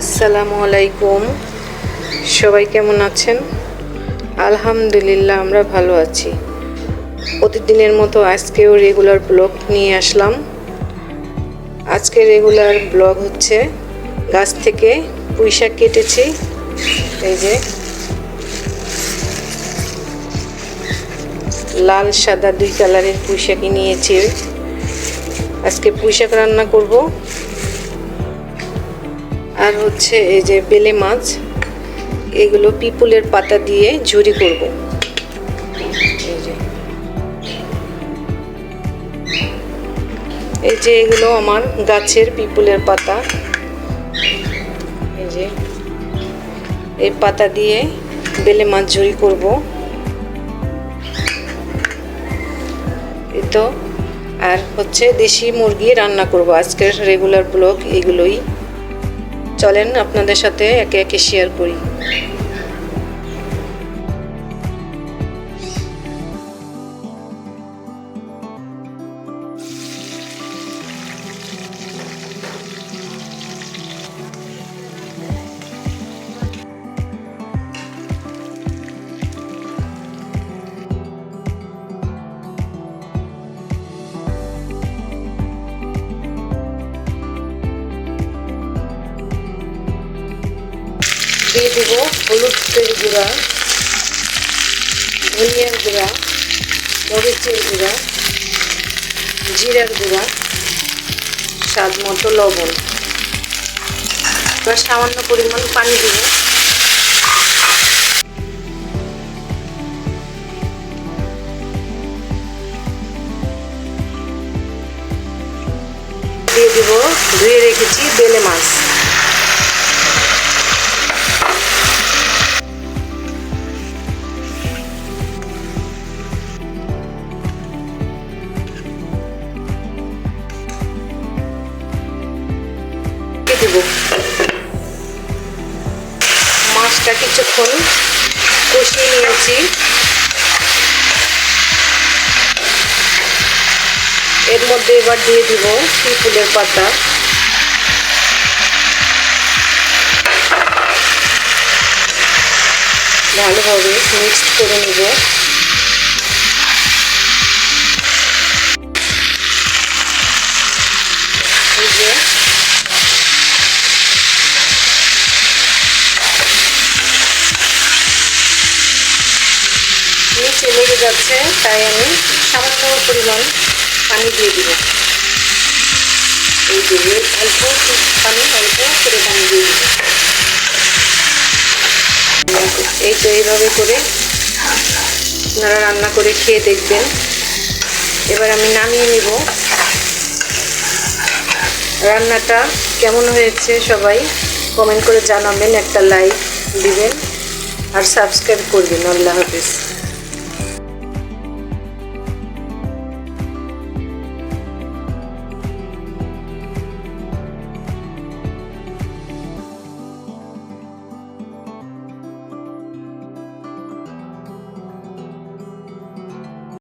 আসসালামু আলাইকুম। সবাই কেমন আছেন? আলহামদুলিল্লাহ, আমরা ভালো আছি। প্রতিদিনের মতো আজকেও রেগুলার ব্লগ নিয়ে আসলাম। আজকে রেগুলার ব্লগ হচ্ছে, গাছ থেকে পুঁইশাক কেটেছি। এই যে, লাল, সাদা দুই কালারের পুঁই শাকই নিয়েছি। আজকে পুঁই শাক রান্না করব। আর হচ্ছে এই যে বেলে মাছ, এগুলো পিপুলের পাতা দিয়ে ঝুরি করব। এই যে। এগুলো আমার গাছের পিপুলের পাতা। এই যে। এই পাতা দিয়ে বেলে মাছ ঝুরি করব। তো। আর হচ্ছে দেশি মুরগি রান্না করব। আজকের রেগুলার ব্লগ এগুলোই। চলেন আপনাদের সাথে একে একে শেয়ার করি। দিয়ে দেব হলুদের গুঁড়া, ধনিয়ার গুঁড়া, মরিচের গুঁড়া, জিরার গুঁড়া, স্বাদ মতো লবণ। এবার সামান্য পরিমাণ পানি দেব। দিয়ে দেব, ধুয়ে রেখেছি বেলে মাছ। মাছটা কিছুক্ষণ কষিয়ে নিয়েছি। এর মধ্যে এবার দিয়ে দিব ফুলের পাতা। ভালোভাবে মিক্সড করে নেব। এই নিচে লেগে যাচ্ছে, তাই আমি সামান্য পরিমাণ পানি দিয়ে দিব। এই যে অল্প পানি, অল্প করে পানি দিয়ে দিব। এই তো এইভাবে করে আপনারা রান্না করে খেয়ে দেখবেন। এবার আমি নামিয়ে নিব। রান্নাটা কেমন হয়েছে সবাই কমেন্ট করে জানাবেন, একটা লাইক দিবেন আর সাবস্ক্রাইব করবেন। আল্লাহ হাফিজ।